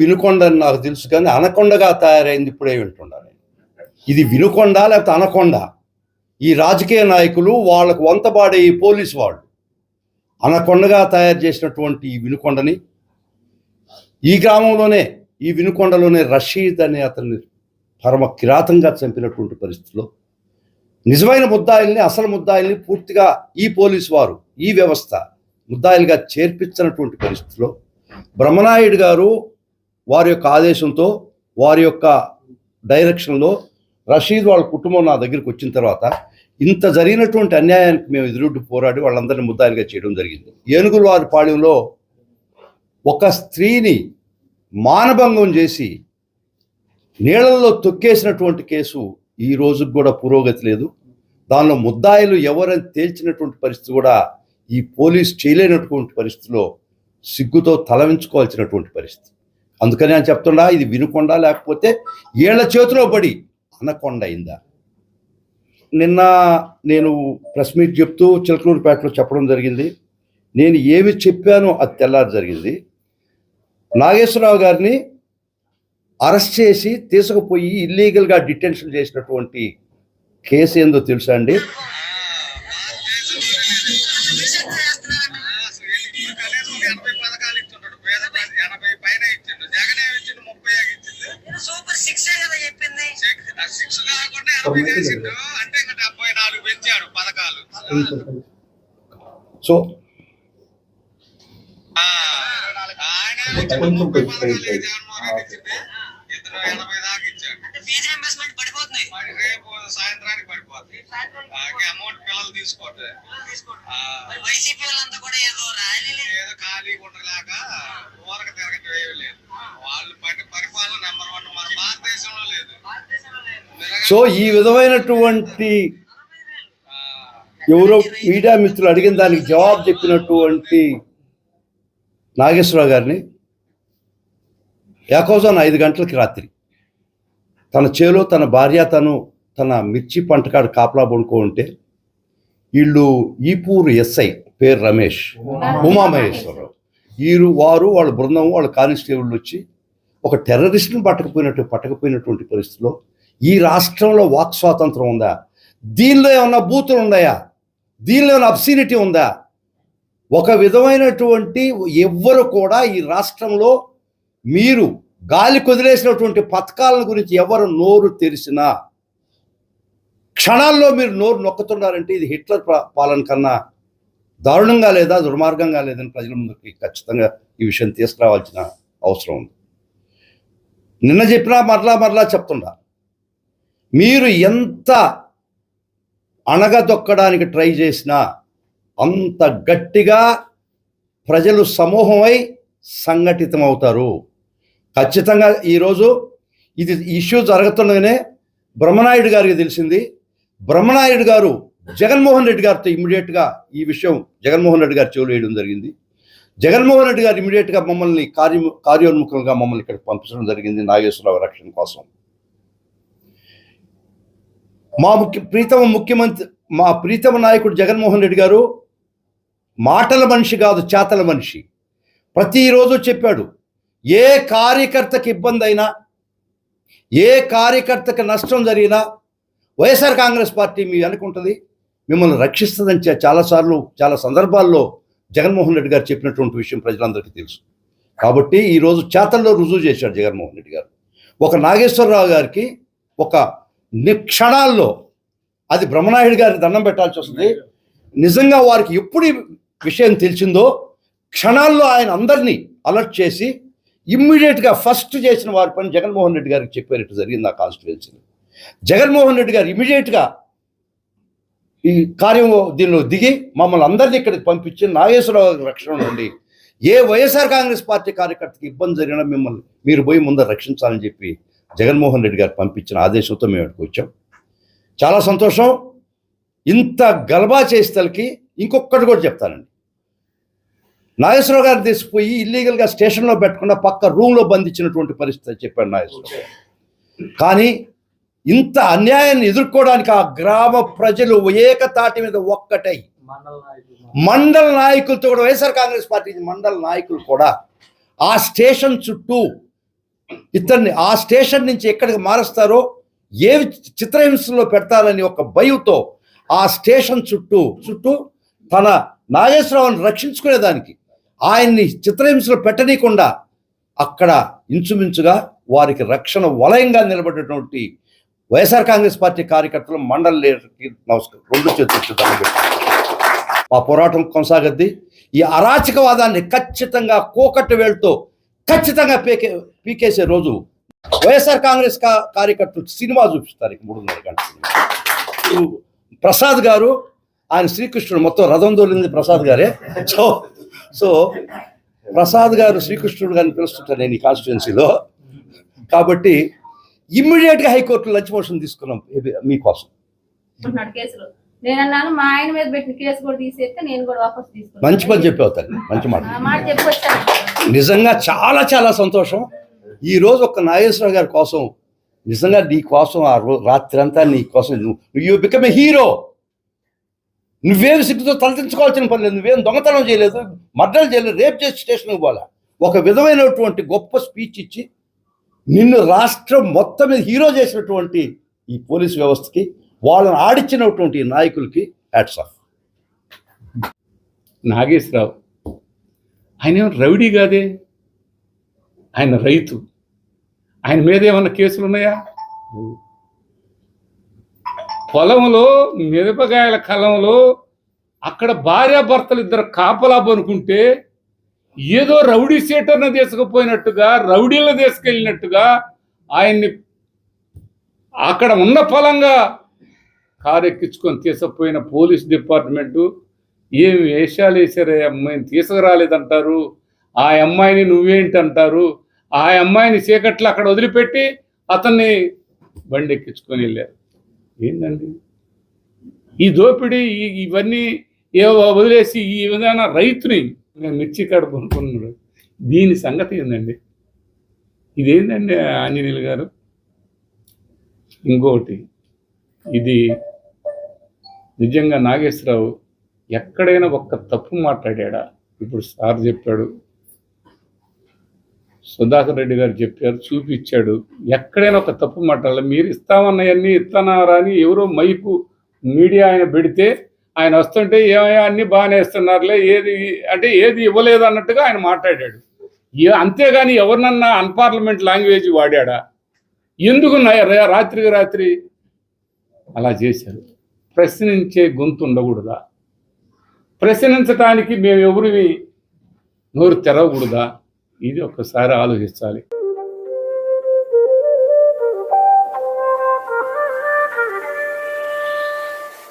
వినుకొండ అని నాకు తెలుసు కానీ అనకొండగా తయారైంది ఇప్పుడే వింటున్నాను ఇది వినుకొండ లేకపోతే అనకొండ? ఈ రాజకీయ నాయకులు వాళ్ళకు వంతబాడే ఈ పోలీసు వాళ్ళు. అనకొండగా తయారు చేసినటువంటి ఈ వినుకొండని ఈ గ్రామంలోనే ఈ వినుకొండలోనే రషీద్ అనే అతన్ని పరమ కిరాతంగా చంపినటువంటి పరిస్థితిలో నిజమైన ముద్దాయిల్ని అసలు ముద్దాయిల్ని పూర్తిగా ఈ పోలీసు వారు ఈ వ్యవస్థ ముద్దాయిలుగా చేర్పించినటువంటి పరిస్థితిలో బ్రహ్మనాయుడు గారు వారి యొక్క ఆదేశంతో వారి యొక్క డైరెక్షన్లో రషీద్ వాళ్ళ కుటుంబం నా దగ్గరికి వచ్చిన తర్వాత ఇంత జరిగినటువంటి అన్యాయానికి మేము ఎదురుడ్డు పోరాడి వాళ్ళందరినీ ముద్దాయిలుగా చేయడం జరిగింది. ఏనుగుల వారి పాళ్యంలో ఒక స్త్రీని మానభంగం చేసి నీళ్ళల్లో తొక్కేసినటువంటి కేసు ఈ రోజుకు కూడా పురోగతి లేదు. దానిలో ముద్దాయిలు ఎవరని తేల్చినటువంటి పరిస్థితి కూడా ఈ పోలీస్ చేయలేనటువంటి పరిస్థితిలో సిగ్గుతో తలవించుకోవాల్సినటువంటి పరిస్థితి. అందుకని నేను చెప్తున్నా ఇది వినుకొండ లేకపోతే ఏళ్ళ చేతిలో పడి అనకొండ అయిందా నిన్న నేను ప్రెస్ మీట్ చెప్తూ చిలకలూరుపేటలో చెప్పడం జరిగింది. నేను ఏమి చెప్పానో అది తెల్లారు జరిగింది. నాగేశ్వరరావు గారిని అరెస్ట్ చేసి తీసుకుపోయి ఇల్లీగల్గా డిటెన్షన్ చేసినటువంటి కేసు ఏందో తెలుసా అండి? మరి రేపు సాయంత్రానికి పడిపోతుంది. అమౌంట్ పిల్లలు మరి వైసీపీ వాళ్ళంతా కూడా ఏదో ర్యాలీలు. ఏదో ఖాళీ ఉండలేక ఊరక సో ఈ విధమైనటువంటి ఎవరో మీడియా మిత్రులు అడిగిన దానికి జవాబు చెప్పినటువంటి నాగేశ్వరరావు గారిని ఏకోజాన్ ఐదు గంటలకి రాత్రి తన చేలో తన భార్య తను తన మిర్చి పంటకాడు కాపలా పడుకో ఉంటే వీళ్ళు ఈపూరు ఎస్ఐ పేరు రమేష్ ఉమామహేశ్వరరావు వీరు వారు వాళ్ళ బృందం వాళ్ళ కానిస్టేబుల్ వచ్చి ఒక టెర్రరిస్ట్ని పట్టకపోయినట్టు పట్టకపోయినటువంటి పరిస్థితిలో ఈ రాష్ట్రంలో వాక్ స్వాతంత్రం ఉందా? దీనిలో ఏమన్నా బూతులు ఉన్నాయా? దీనిలో ఏమైనా అబ్సినిటీ ఉందా? ఒక విధమైనటువంటి ఎవ్వరు కూడా ఈ రాష్ట్రంలో మీరు గాలి కొదిలేసినటువంటి పథకాల గురించి ఎవరు నోరు తెరిచినా క్షణాల్లో మీరు నోరు నొక్కుతున్నారంటే ఇది హిట్లర్ పాలన కన్నా దారుణంగా లేదా దుర్మార్గంగా లేదని ప్రజల ముందుకి ఖచ్చితంగా ఈ విషయం తీసుకురావాల్సిన అవసరం ఉంది. నిన్న చెప్పినా మరలా మరలా చెప్తుండా మీరు ఎంత అణగదొక్కడానికి ట్రై చేసినా అంత గట్టిగా ప్రజలు సమూహమై సంఘటితమవుతారు. ఖచ్చితంగా ఈరోజు ఇది ఇష్యూ జరుగుతుండగానే బ్రహ్మనాయుడు గారికి తెలిసింది. బ్రహ్మనాయుడు గారు జగన్మోహన్ రెడ్డి గారితో ఇమ్మీడియట్గా ఈ విషయం జగన్మోహన్ రెడ్డి గారు చెవులు వేయడం జరిగింది. జగన్మోహన్ రెడ్డి గారు ఇమ్మీడియట్గా మమ్మల్ని కార్య కార్యోన్ముఖంగా మమ్మల్ని ఇక్కడ పంపించడం జరిగింది నాగేశ్వరరావు రక్షణ కోసం. మా ముఖ్య ప్రీతమ ముఖ్యమంత్రి మా ప్రీతమ నాయకుడు జగన్మోహన్ రెడ్డి గారు మాటల మనిషి కాదు చేతల మనిషి. ప్రతిరోజు చెప్పాడు ఏ కార్యకర్తకి ఇబ్బంది అయినా ఏ కార్యకర్తకి నష్టం జరిగినా వైఎస్ఆర్ కాంగ్రెస్ పార్టీ మీ అనుకుంటుంది మిమ్మల్ని రక్షిస్తుందని చాలాసార్లు చాలా సందర్భాల్లో జగన్మోహన్ రెడ్డి గారు చెప్పినటువంటి విషయం ప్రజలందరికీ తెలుసు. కాబట్టి ఈరోజు చేతల్లో రుజువు చేశాడు జగన్మోహన్ రెడ్డి గారు. ఒక నాగేశ్వరరావు గారికి ఒక నిక్షణాల్లో. అది బ్రహ్మనాయుడు గారికి దండం పెట్టాల్సి వస్తుంది. నిజంగా వారికి ఎప్పుడు విషయం తెలిసిందో క్షణాల్లో ఆయన అందరినీ అలర్ట్ చేసి ఇమ్మీడియట్గా ఫస్ట్ చేసిన వారి పని జగన్మోహన్ రెడ్డి గారికి చెప్పేటట్టు జరిగింది. ఆ కాన్స్టిట్యుయెన్సీలో జగన్మోహన్ రెడ్డి గారు ఇమీడియట్గా ఈ కార్యం దీనిలో దిగి మమ్మల్ని అందరినీ ఇక్కడికి పంపించి నాగేశ్వరరావు రక్షణ నుండి ఏ వైఎస్ఆర్ కాంగ్రెస్ పార్టీ కార్యకర్తకి ఇబ్బంది జరిగినా మిమ్మల్ని మీరు పోయి ముందర రక్షించాలని చెప్పి జగన్మోహన్ రెడ్డి గారు పంపించిన ఆదేశంతో మేము ఇక్కడికి వచ్చాం. చాలా సంతోషం. ఇంత గలబా చేస్తలకి ఇంకొకటి కూడా చెప్తానండి. నాగేశ్వరరావు గారు తీసిపోయి ఇల్లీగల్గా స్టేషన్లో పెట్టకుండా పక్క రూమ్లో బంధించినటువంటి పరిస్థితి చెప్పాడు నాగేశ్వరరావు. కానీ ఇంత అన్యాయాన్ని ఎదుర్కోవడానికి ఆ గ్రామ ప్రజలు ఏకతాటి మీద ఒక్కటై మండల నాయకులతో కూడా వైఎస్ఆర్ కాంగ్రెస్ పార్టీ మండల నాయకులు కూడా ఆ స్టేషన్ చుట్టూ ఇతన్ని ఆ స్టేషన్ నుంచి ఎక్కడికి మారుస్తారో ఏ చిత్రహింసలో పెడతారని ఒక భయంతో ఆ స్టేషన్ చుట్టూ చుట్టూ తన నాగేశ్వరరావుని రక్షించుకునేదానికి ఆయన్ని చిత్రహింసలో పెట్టనీయకుండా అక్కడ ఇంచుమించుగా వారికి రక్షణ వలయంగా నిలబడినటువంటి వైఎస్ఆర్ కాంగ్రెస్ పార్టీ కార్యకర్తలు మండలి లీడర్కి నమస్కారం. రెండు చేతులు మా పోరాటం కొనసాగద్ది. ఈ అరాచకవాదాన్ని ఖచ్చితంగా కోకట్టు వేళ్తో ఖచ్చితంగా పీకే పీకేసే రోజు వైఎస్ఆర్ కాంగ్రెస్ కార్యకర్తలు సినిమా చూపిస్తారు ఇక మూడున్నర గంటలు. ప్రసాద్ గారు ఆయన శ్రీకృష్ణుడు మొత్తం రథం దొరికింది ప్రసాద్ గారే. సో సో ప్రసాద్ గారు శ్రీకృష్ణుడు గారిని పిలుస్తుంటారు నేను ఈ కాన్స్టిట్యున్సీలో కాబట్టి ఇమ్మీడియట్గా హైకోర్టులో లంచ్ మోషన్ తీసుకున్నాం మీకోసం నేను అన్నాను మా ఆయన మీద పెట్టిన కేసు కూడా తీసేస్తే నేను కూడా వాపస్ తీసుకున్నాను మంచి పని చెప్పావు తల్లి మంచి మాట. ఆ మాట చెప్పొచ్చాను. నిజంగా చాలా చాలా సంతోషం. ఈ రోజు ఒక నాగేశ్వర గారి కోసం నిజంగా నీ కోసం ఆ రో రాత్రి అంతా నీ కోసం యూ బికమ్ ఏ హీరో నువ్వేం సిగ్గుతో తలదించుకోవాల్సిన పని లేదు నువ్వేం దొంగతనం చేయలేదు మర్డర్ చేయలేదు రేప్ చేసి స్టేషన్కి పోలే ఒక విధమైనటువంటి గొప్ప స్పీచ్ ఇచ్చి నిన్ను రాష్ట్రం మొత్తం మీద హీరో చేసినటువంటి ఈ పోలీస్ వ్యవస్థకి వాళ్ళని ఆడిచ్చినటువంటి నాయకులకి హ్యాట్స్ ఆఫ్ నాగేశ్వరరావు ఆయన ఏమో రౌడీ కాదే? ఆయన రైతు. ఆయన మీద ఏమన్నా కేసులు ఉన్నాయా? పొలంలో మిరపకాయల కలంలో అక్కడ భార్యాభర్తలు ఇద్దరు కాపలా పనుకుంటే ఏదో రౌడీ సీటర్ను తీసుకుపోయినట్టుగా రౌడీలను తీసుకెళ్ళినట్టుగా ఆయన్ని అక్కడ ఉన్న ఫలంగా కారు ఎక్కించుకొని తీసుకుపోయిన పోలీస్ డిపార్ట్మెంటు ఏమి వేషాలు వేసారే అమ్మాయిని? తీసుకురాలేదంటారు. ఆ అమ్మాయిని నువ్వేంటి అంటారు ఆ అమ్మాయిని చీకట్లో అక్కడ వదిలిపెట్టి అతన్ని బండి ఎక్కించుకొని వెళ్ళారు. ఏంటండి ఈ దోపిడీ ఇవన్నీ ఏ వదిలేసి ఈ విధంగా రైతుని నేను మిర్చి కాడ కొనుక్కున్నాడు. దీని సంగతి ఏందండి? ఇదేంటండి ఆంజనేయులు గారు? ఇంకొకటి ఇది నిజంగా నాగేశ్వరరావు ఎక్కడైనా ఒక్క తప్పు మాట్లాడా ఇప్పుడు సార్ చెప్పాడు. సుధాకర్ రెడ్డి గారు చెప్పారు చూపించాడు. ఎక్కడైనా ఒక తప్పు మాట్లాడాలి? మీరు ఇస్తామన్నవన్నీ ఇస్తున్నారా అని ఎవరో మైకు మీడియా ఆయన పెడితే ఆయన వస్తుంటే ఏమయ్యా అన్నీ బాగానే ఇస్తున్నారులే ఏది అంటే ఏది ఇవ్వలేదు అన్నట్టుగా ఆయన మాట్లాడాడు. అంతేగాని ఎవరినన్నా అన్పార్లమెంట్ లాంగ్వేజ్ వాడాడా? ఎందుకు రాత్రికి రాత్రి అలా చేశారు? ప్రశ్నించే గొంతు ఉండకూడదా? ప్రశ్నించటానికి మేము ఎవరివి నోరు తెరవకూడదా? ఇది ఒక్కసారి ఆలోచించాలి.